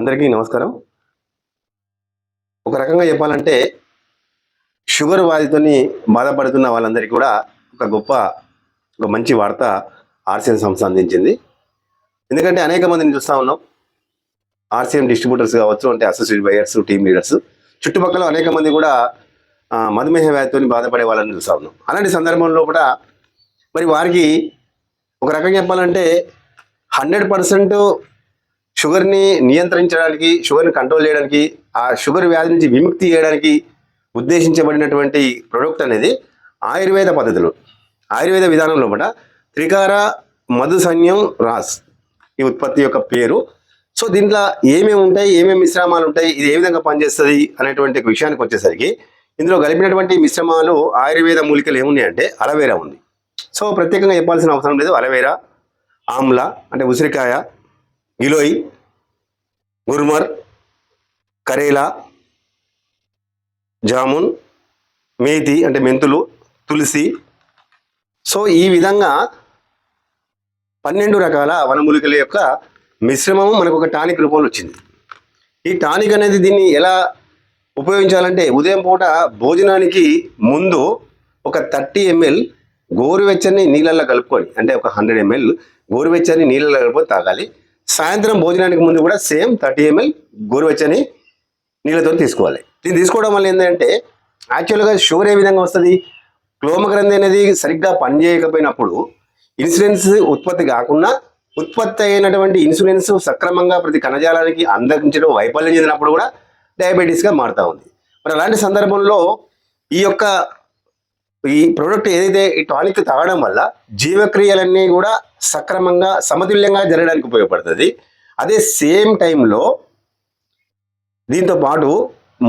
అందరికీ నమస్కారం. ఒక రకంగా చెప్పాలంటే షుగర్ వ్యాధితోని బాధపడుతున్న వాళ్ళందరికీ కూడా ఒక గొప్ప ఒక మంచి వార్త ఆర్సీఎం సంస్థ అందించింది. ఎందుకంటే అనేక మందిని చూస్తూ ఉన్నాం. ఆర్సీఎం డిస్ట్రిబ్యూటర్స్ కావచ్చు అంటే అసోసియేట్ బయర్స్ టీమ్ లీడర్స్. చుట్టుపక్కల అనేక మంది కూడా మధుమేహ వ్యాధితో బాధపడే వాళ్ళని చూస్తూ ఉన్నాం. అలాంటి సందర్భంలో కూడా మరి వారికి ఒక రకంగా చెప్పాలంటే హండ్రెడ్ పర్సెంట్ షుగర్ని నియంత్రించడానికి షుగర్ని కంట్రోల్ చేయడానికి ఆ షుగర్ వ్యాధి నుంచి విముక్తి చేయడానికి ఉద్దేశించబడినటువంటి ప్రొడక్ట్ అనేది ఆయుర్వేద పద్ధతులు. ఆయుర్వేద విధానంలో కూడా త్రికార మధుసన్యం రాస్ ఈ ఉత్పత్తి యొక్క పేరు. సో దీంట్లో ఏమేమి ఉంటాయి ఏమేమి మిశ్రమాలు ఉంటాయి ఇది ఏ విధంగా పనిచేస్తుంది అనేటువంటి విషయానికి వచ్చేసరికి ఇందులో కలిపినటువంటి మిశ్రమాలు ఆయుర్వేద మూలికలు ఏమున్నాయంటే అలవేరా ఉంది. సో ప్రత్యేకంగా చెప్పాల్సిన అవసరం లేదు. అలవేరా ఆమ్ల అంటే ఉసిరికాయ గిలోయి గుర్మర్ కరేలా జామున్ మేతి అంటే మెంతులు తులసి. సో ఈ విధంగా పన్నెండు రకాల వనమూలికల యొక్క మిశ్రమము మనకు ఒక టానిక్ రూపంలో వచ్చింది. ఈ టానిక్ అనేది దీన్ని ఎలా ఉపయోగించాలంటే ఉదయం పూట భోజనానికి ముందు ఒక థర్టీ ఎంఎల్ గోరువెచ్చని నీళ్ళల్లో కలుపుకొని అంటే ఒక హండ్రెడ్ ఎంఎల్ గోరువెచ్చని నీళ్ళల్లో కలుపుకొని తాగాలి. సాయంత్రం భోజనానికి ముందు కూడా సేమ్ థర్టీ ఎంఎల్ గోరువెచ్చని నీళ్ళతో తీసుకోవాలి. దీన్ని తీసుకోవడం వల్ల ఏంటంటే యాక్చువల్గా షుగర్ ఏ విధంగా వస్తుంది? క్లోమగ్రంథి అనేది సరిగ్గా పనిచేయకపోయినప్పుడు ఇన్సులిన్స్ ఉత్పత్తి కాకుండా ఉత్పత్తి అయినటువంటి ఇన్సులిన్స్ సక్రమంగా ప్రతి కణజాలానికి అందించడం వైఫల్యం చెందినప్పుడు కూడా డయాబెటీస్గా మారుతూ ఉంది. మరి అలాంటి సందర్భంలో ఈ యొక్క ఈ ప్రోడక్ట్ ఏదైతే ఈ టానిక్ తాగడం వల్ల జీవక్రియలన్నీ కూడా సక్రమంగా సమతుల్యంగా జరగడానికి ఉపయోగపడుతుంది. అదే సేమ్ టైంలో దీంతో పాటు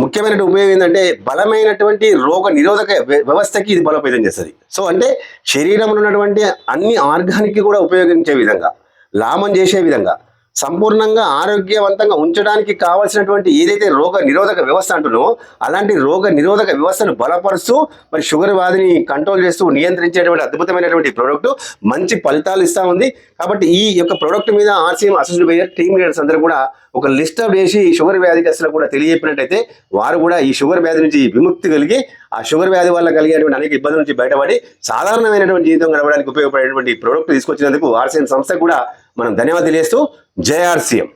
ముఖ్యమైన ఉపయోగం ఏంటంటే బలమైనటువంటి రోగ నిరోధక వ్యవస్థకి ఇది బలోపేతం చేస్తుంది. సో అంటే శరీరంలో ఉన్నటువంటి అన్ని ఆర్గానికి కూడా ఉపయోగించే విధంగా లాభం చేసే విధంగా సంపూర్ణంగా ఆరోగ్యవంతంగా ఉంచడానికి కావాల్సినటువంటి ఏదైతే రోగ నిరోధక వ్యవస్థ అంటున్నో అలాంటి రోగ నిరోధక వ్యవస్థను బలపరుస్తూ మరి షుగర్ వ్యాధిని కంట్రోల్ చేస్తూ నియంత్రించేటువంటి అద్భుతమైనటువంటి ప్రోడక్ట్ మంచి ఫలితాలు ఇస్తా ఉంది. కాబట్టి ఈ యొక్క ప్రోడక్ట్ మీద RCM associate buyer team leaders అందరూ కూడా ఒక లిస్ట్ వేసి చేసి షుగర్ వ్యాధిగ్రస్తులకు కూడా తెలియజెప్పినట్టయితే వారు కూడా ఈ షుగర్ వ్యాధి నుంచి విముక్తి కలిగి ఆ షుగర్ వ్యాధి వల్ల కలిగేటువంటి అనేక ఇబ్బందుల నుంచి బయటపడి సాధారణమైనటువంటి జీవితం గడపడానికి ఉపయోగపడేటువంటి ప్రోడక్ట్ తీసుకొచ్చినందుకు ఆర్సీఎం సంస్థ కూడా మనం ధన్యవాదాలు తెలియజేస్తూ జయఆర్సీఎం